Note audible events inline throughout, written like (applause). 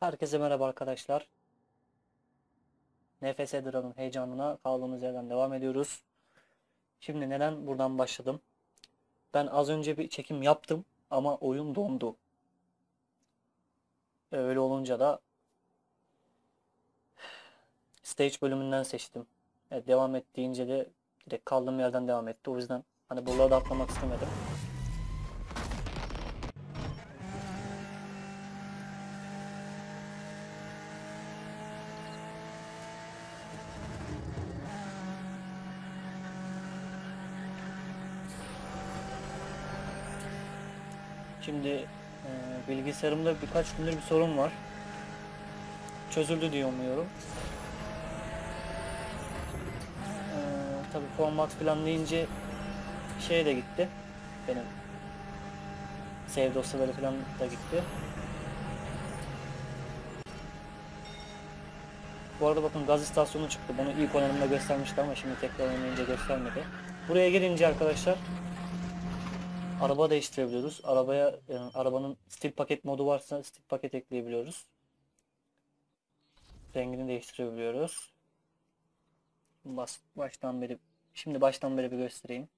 Herkese merhaba arkadaşlar. NFS Dram'ın heyecanına kaldığımız yerden devam ediyoruz. Şimdi neden buradan başladım? Ben az önce bir çekim yaptım ama oyun dondu. Öyle olunca da stage bölümünden seçtim. Evet, devam et deyince de direkt kaldığım yerden devam etti. O yüzden hani buraları da atlamak istemedim. Şimdi e, bilgisayarımda birkaç gündür bir sorun var. Çözüldü diye umuyorum. E, tabii format falan deyince şey de gitti. Benim save dosyaları falan da gitti. Bu arada bakın gaz istasyonu çıktı. Bunu ilk oynadığımda göstermişti ama şimdi tekrar oynayınca göstermedi. Buraya girince arkadaşlar araba değiştirebiliyoruz. Arabaya yani arabanın stil paket modu varsa stil paket ekleyebiliyoruz. Rengini değiştirebiliyoruz. Bas, baştan beri şimdi baştan beri bir göstereyim.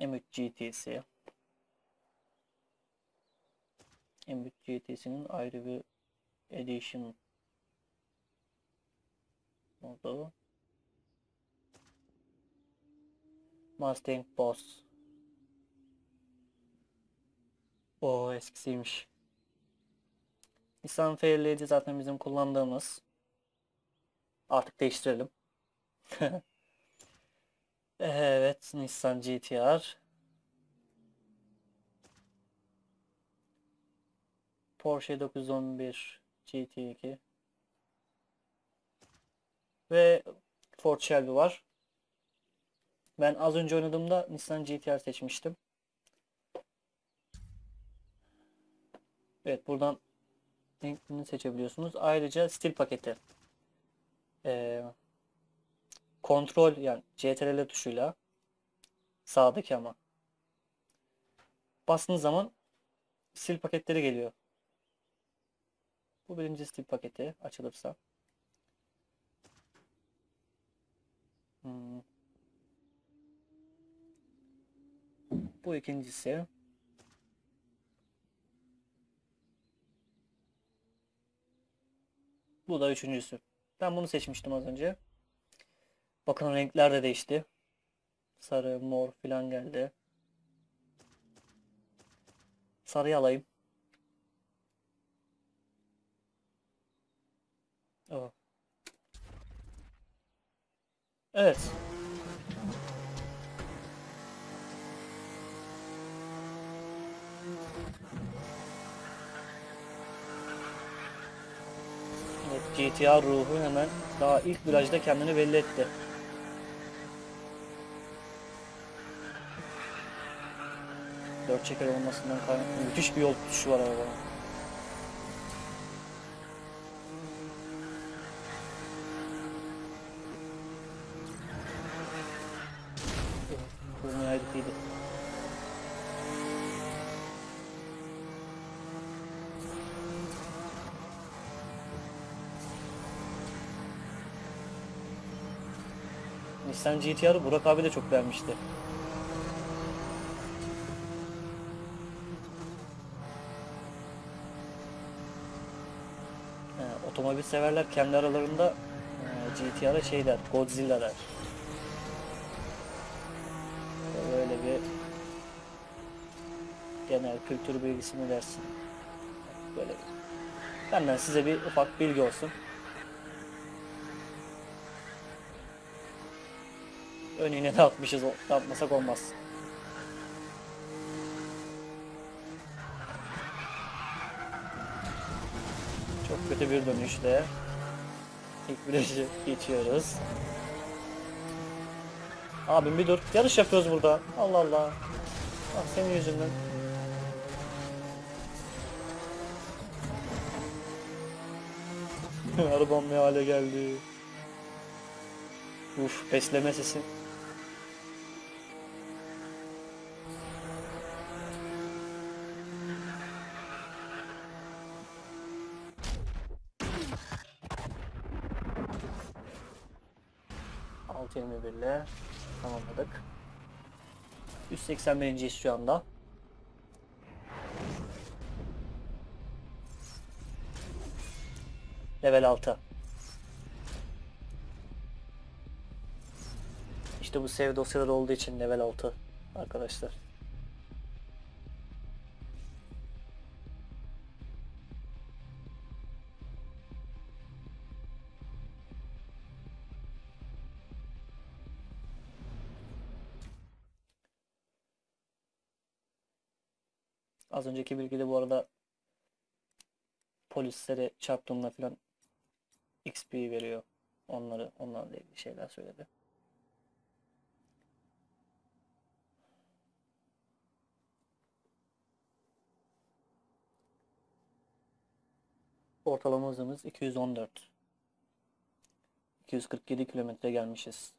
M3 GT'si. M3 GT'sinin ayrı bir edition modu. Mustang Boss. O eskisiymiş. Nissan Fairlade'i zaten bizim kullandığımız. Artık değiştirelim. (laughs) evet, Nissan GTR. Porsche 911 GT2 ve Ford Shelby var. Ben az önce oynadığımda Nissan GTR seçmiştim. Evet buradan renklerini seçebiliyorsunuz. Ayrıca stil paketi. Ee, kontrol yani CTRL tuşuyla sağdaki ama bastığınız zaman stil paketleri geliyor. Bu birinci stil paketi açılırsa. Hmm. Bu ikincisi. Bu da üçüncüsü. Ben bunu seçmiştim az önce. Bakın renkler de değişti. Sarı, mor filan geldi. Sarıyı alayım. Oh. Evet. GTR ruhu hemen daha ilk virajda kendini belli etti. Dört çeker olmasından kaynaklı müthiş bir yol tutuşu var arabanın. Nissan GTR'ı Burak abi de çok beğenmişti. He, otomobil severler kendi aralarında e, GTR'a şey der, Godzilla der. Böyle bir genel kültür bilgisi mi dersin? Böyle benden size bir ufak bilgi olsun. Önüne de atmışız. Atmasak olmaz. Çok kötü bir dönüşle ilk virajı geçiyoruz. Abim bir dur. Yarış yapıyoruz burada. Allah Allah. Ah senin yüzünden. (laughs) Arabam ne hale geldi. Uf besleme sesi. 621 ile tamamladık. 181. şu anda. Level 6. İşte bu save dosyaları olduğu için level 6 arkadaşlar. Az önceki bilgide bu arada polislere çarptığımda falan XP veriyor. Onları onlarla ilgili şeyler söyledi. Ortalama hızımız 214. 247 kilometre gelmişiz.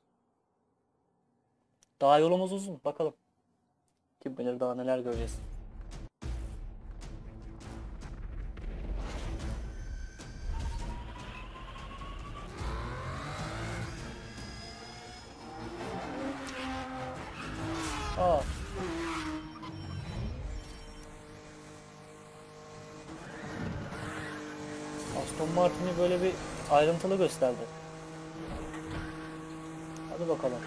Daha yolumuz uzun. Bakalım. Kim bilir daha neler göreceğiz. Ayrıntılı gösterdi. Hadi bakalım.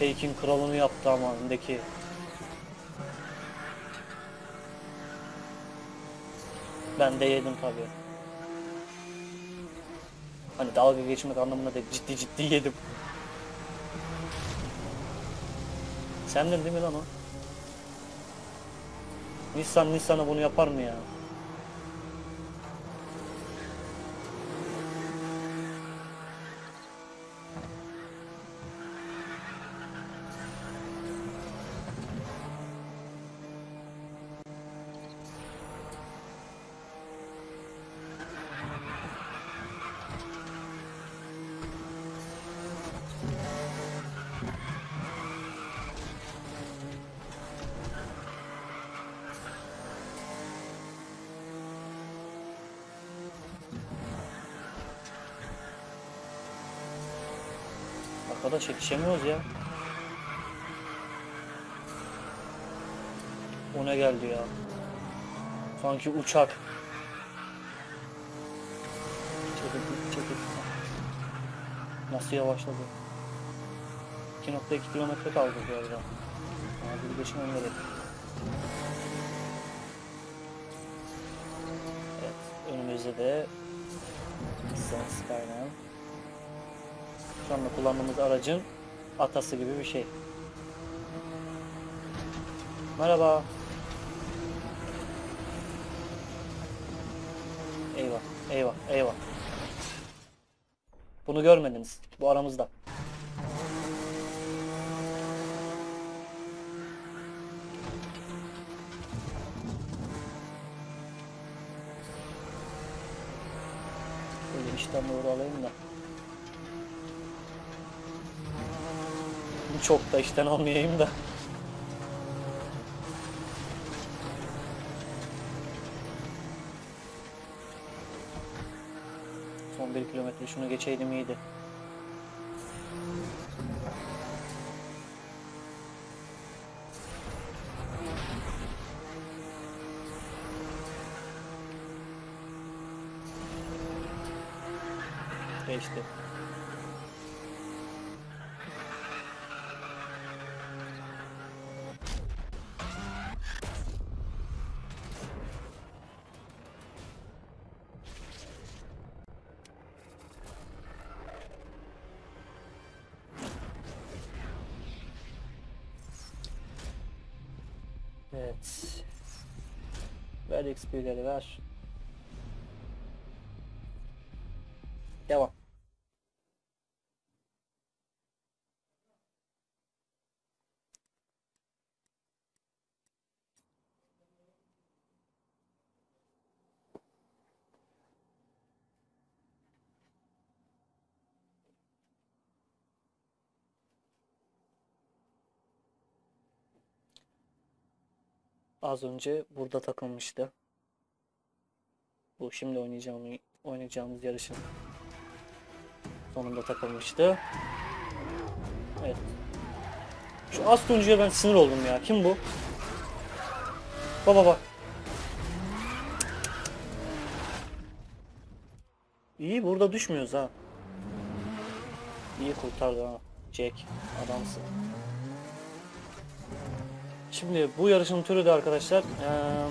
Fake'in kralını yaptı ama öndeki. Ben de yedim tabii. Hani dalga geçmek anlamında değil, ciddi ciddi yedim. Sendin değil mi lan o? Nissan Nissan'a bunu yapar mı ya? Yetişemiyoruz ya. O ne geldi ya? Sanki uçak. Çekil, çekil. Nasıl yavaşladı? 2.2 kilometre kaldı arada. Abi bir geçim önleri. Evet, önümüzde de Nissan Skyline. Şu anda kullandığımız aracın atası gibi bir şey. Merhaba. Eyvah, eyvah, eyvah. Bunu görmediniz. Bu aramızda. Böyle işten doğru alayım da. Çok da işten almayayım da. Son bir kilometre şunu geçeydim iyiydi. Geçti. XP'leri ver. Devam. az önce burada takılmıştı. Bu şimdi oynayacağımız, oynayacağımız yarışın sonunda takılmıştı. Evet. Şu Astoncu'ya ben sinir oldum ya. Kim bu? Baba bak. İyi burada düşmüyoruz ha. İyi kurtardı ha. Jack adamsın. Şimdi bu yarışın türü de arkadaşlar eee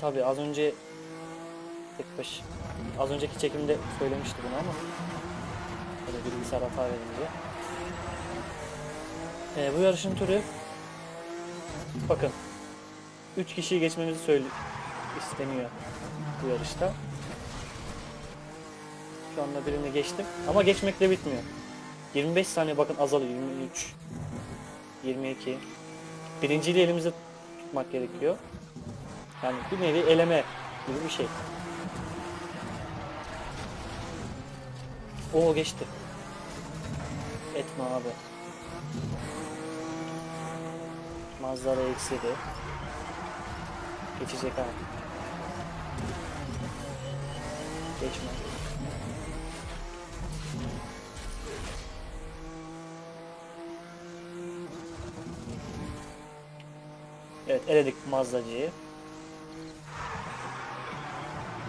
tabi az önce tek baş az önceki çekimde söylemişti bunu ama böyle bilgisayar hata verince. Eee, bu yarışın türü bakın 3 kişiyi geçmemizi söyle isteniyor bu yarışta. Şu anda birini geçtim ama geçmekle bitmiyor. 25 saniye bakın azalıyor 23 22 Birinciliği elimizde tutmak gerekiyor. Yani bir nevi eleme gibi bir şey. O geçti. Etme abi. Manzara eksidi. Geçecek abi. Geçme. Evet eledik Mazzacı'yı.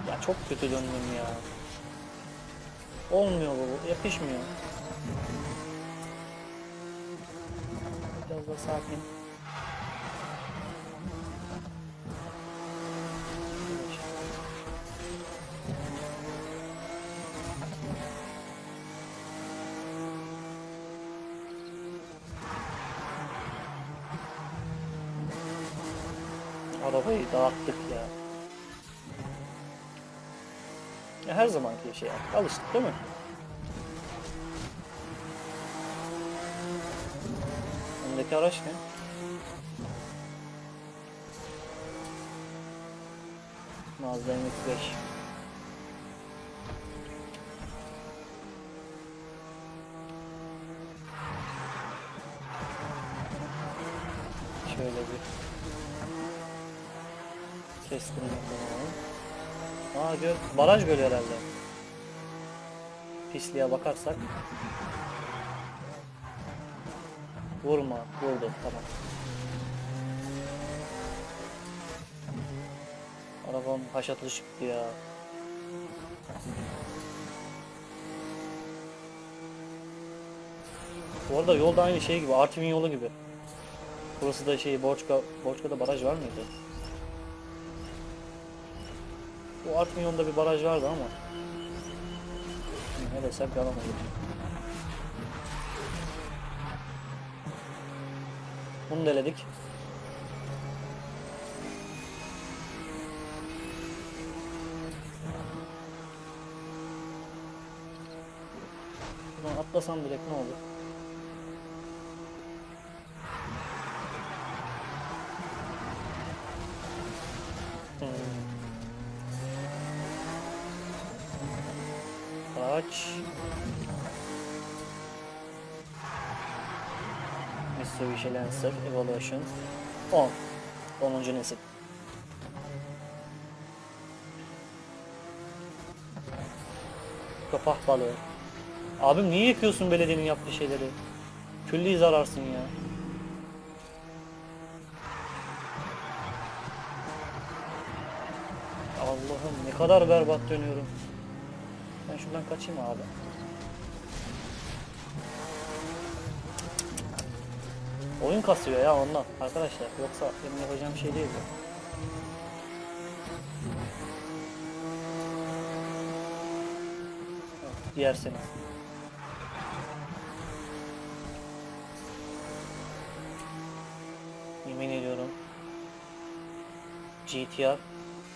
Ya çok kötü döndüm ya. Olmuyor bu, yapışmıyor. Biraz da sakin. Arabayı dağıttık ya. Her zamanki şey ya. Alıştık değil mi? Öndeki araç ne? Mazda MX-5. Şöyle bir yapalım. Aa gör, baraj gölü herhalde. Pisliğe bakarsak. Vurma, vurdu, tamam. Arabam haşatlı çıktı ya. Bu arada yolda aynı şey gibi, Artvin yolu gibi. Burası da şey, Borçka, Borçka'da baraj var mıydı? Bu Artvin yolunda bir baraj vardı ama. Ne desem yalan olur. Bunu deledik. Buradan atlasam direkt ne olur? Lancer Evolution 10. 10. nesil. Kapak balığı. Abim niye yakıyorsun belediyenin yaptığı şeyleri? Külli zararsın ya. Allah'ım ne kadar berbat dönüyorum. Ben şuradan kaçayım abi. Oyun kasıyor ya ondan arkadaşlar. Yoksa benim yapacağım şey değil bu. Sene. Yemin ediyorum. GTR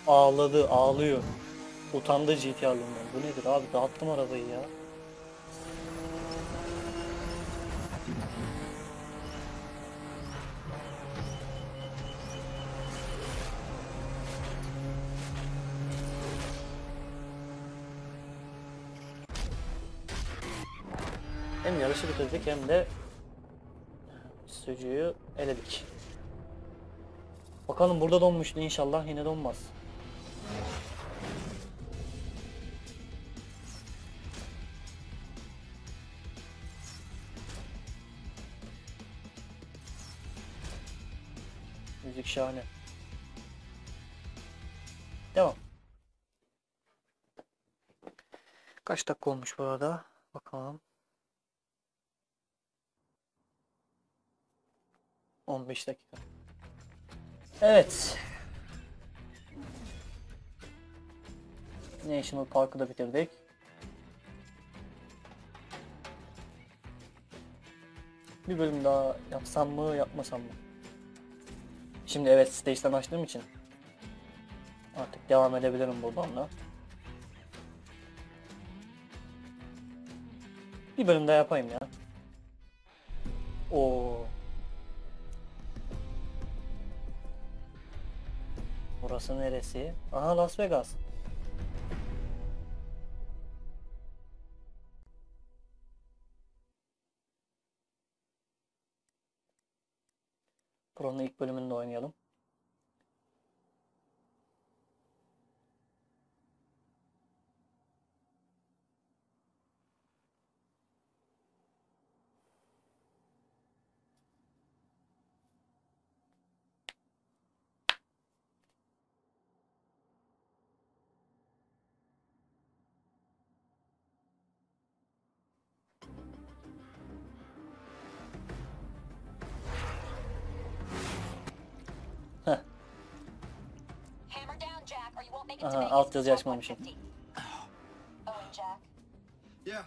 ağladı, ağlıyor. Utandı GTR'lığından. Bu nedir abi? Dağıttım arabayı ya. Bitirdik hem de Sucuğu eledik. Bakalım burada donmuştu inşallah yine donmaz. Müzik şahane. Devam. Kaç dakika olmuş bu arada? Bakalım. 15 dakika. Evet. National Park'ı da bitirdik. Bir bölüm daha yapsam mı yapmasam mı? Şimdi evet stage'den açtığım için artık devam edebilirim buradan da. Bir bölüm daha yapayım ya. Oo. Burası neresi? Aha Las Vegas. Aha, alt yazı açmamışım. 1:50. Owen, Jack, Yeah.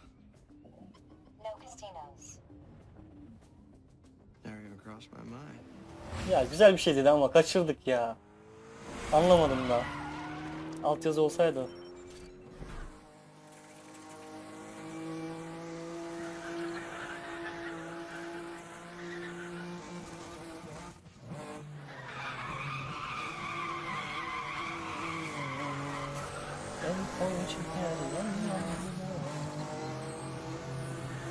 Ya güzel bir şey dedi ama kaçırdık ya. Anlamadım da. Altyazı olsaydı.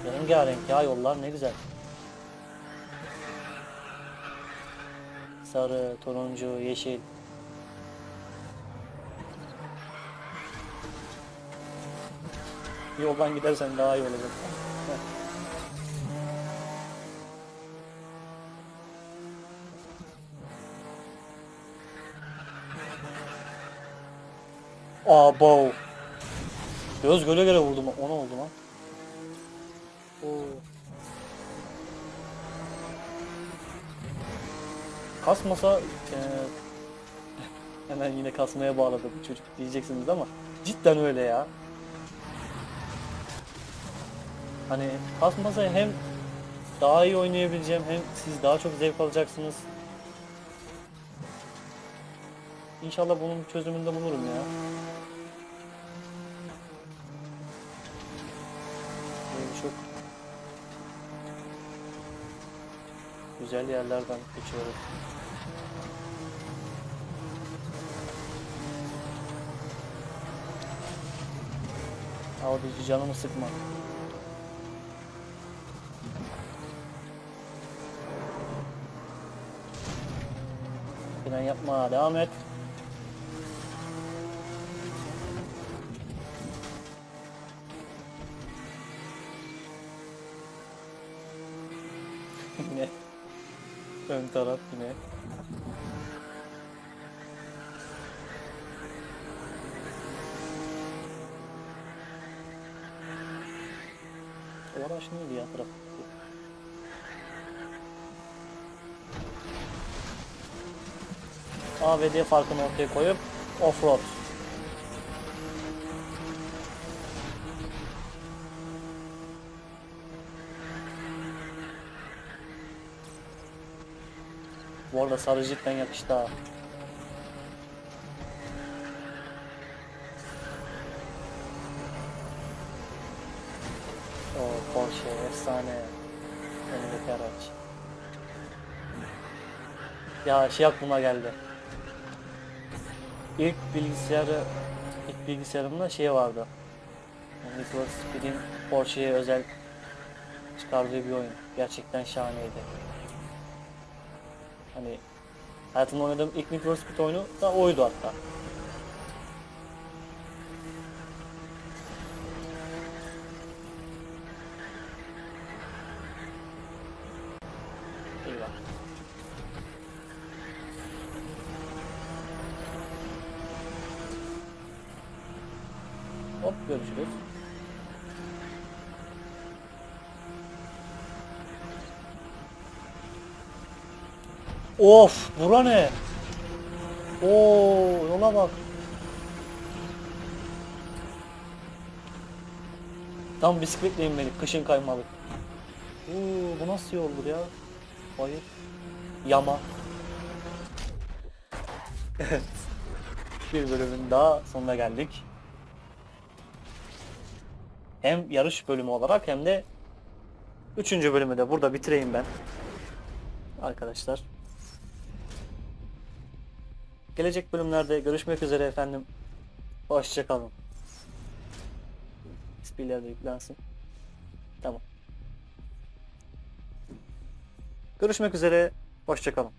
Rengarenk ya yollar ne güzel. Sarı, turuncu, yeşil. Yoldan gidersen daha iyi olacak. Abo. Göz göle göre vurdum. Ona oldu lan. Oo. Kasmasa eee, (laughs) hemen yine kasmaya bağladı bu çocuk diyeceksiniz ama cidden öyle ya. Hani kasmasa hem daha iyi oynayabileceğim hem siz daha çok zevk alacaksınız. İnşallah bunun çözümünü de bulurum ya. Güzel yerlerden geçiyoruz. Abici canımı sıkma. Fren yapma, devam et. Ön taraf yine. O araç neydi ya trafik? A ve D farkını ortaya koyup offroad. Bu arada sarı cidden yakıştı ha. O Porsche efsane. Önündeki araç. Ya şey aklıma geldi. İlk bilgisayarı, ilk bilgisayarımda şey vardı. Need for Speed'in Porsche'ye özel çıkardığı bir oyun. Gerçekten şahaneydi. Hani Hayatımda oynadığım ilk Need for Speed oyunu da oydu hatta. Of bura ne? Oo yola bak. Tam bisikletle inmedik kışın kaymalı. Oo bu nasıl yoldur ya? Hayır. Yama. Bir bölümün daha sonuna geldik. Hem yarış bölümü olarak hem de üçüncü bölümü de burada bitireyim ben. Arkadaşlar. Gelecek bölümlerde görüşmek üzere efendim. Hoşçakalın. İsmiler de yüklensin. Tamam. Görüşmek üzere. Hoşçakalın.